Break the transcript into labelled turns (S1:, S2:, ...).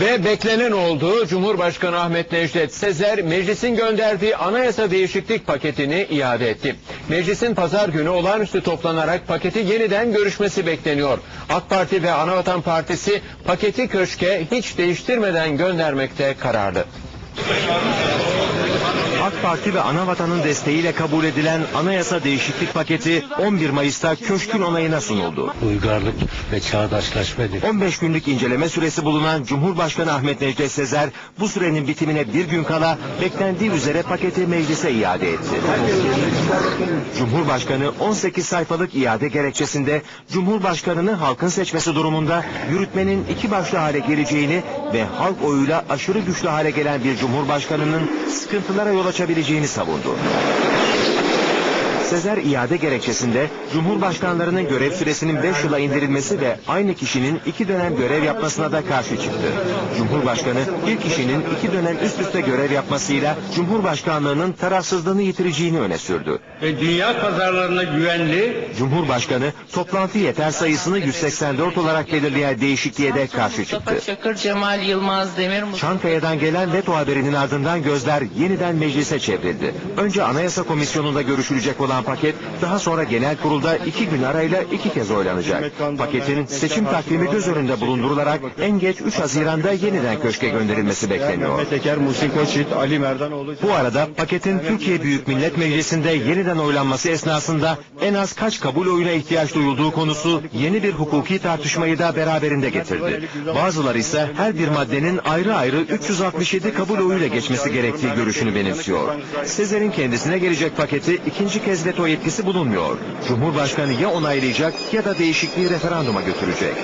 S1: Ve beklenen oldu. Cumhurbaşkanı Ahmet Necdet Sezer meclisin gönderdiği anayasa değişiklik paketini iade etti. Meclisin pazar günü olağanüstü toplanarak paketi yeniden görüşmesi bekleniyor. AK Parti ve Anavatan Partisi paketi köşke hiç değiştirmeden göndermekte kararlı. AK Parti ve Anavatan'ın desteğiyle kabul edilen anayasa değişiklik paketi 11 Mayıs'ta köşkün onayına sunuldu.
S2: uygarlık ve çağdaşlaşmadır.
S1: 15 günlük inceleme süresi bulunan Cumhurbaşkanı Ahmet Necdet Sezer bu sürenin bitimine bir gün kala beklendiği üzere paketi meclise iade etti. Cumhurbaşkanı 18 sayfalık iade gerekçesinde Cumhurbaşkanını halkın seçmesi durumunda yürütmenin iki başlı hale geleceğini ve halk oyuyla aşırı güçlü hale gelen bir Cumhurbaşkanının sıkıntılara yol açabileceğini savundu. Sezer iade gerekçesinde Cumhurbaşkanlarının görev süresinin 5 yıla indirilmesi ve aynı kişinin iki dönem görev yapmasına da karşı çıktı. Cumhurbaşkanı bir kişinin iki dönem üst üste görev yapmasıyla Cumhurbaşkanlığının tarafsızlığını yitireceğini öne sürdü.
S2: Ve dünya pazarlarına güvenli
S1: Cumhurbaşkanı toplantı yeter sayısını 184 olarak belirleyen değişikliğe de karşı çıktı.
S3: Mustafa Çakır, Cemal Yılmaz, Demir Mustafa
S1: Çankaya'dan gelen veto haberinin ardından gözler yeniden meclise çevrildi. Önce Anayasa Komisyonu'nda görüşülecek olan paket daha sonra genel kurulda iki gün arayla iki kez oylanacak. Paketin seçim takvimi göz önünde bulundurularak en geç 3 Haziran'da yeniden köşke gönderilmesi bekleniyor. Bu arada paketin Türkiye Büyük Millet Meclisi'nde yeniden oylanması esnasında en az kaç kabul oyuna ihtiyaç duyulduğu konusu yeni bir hukuki tartışmayı da beraberinde getirdi. Bazıları ise her bir maddenin ayrı ayrı 367 kabul oyuyla geçmesi gerektiği görüşünü benimsiyor. Sezer'in kendisine gelecek paketi ikinci kez veto yetkisi bulunmuyor. Cumhurbaşkanı ya onaylayacak ya da değişikliği referanduma götürecek.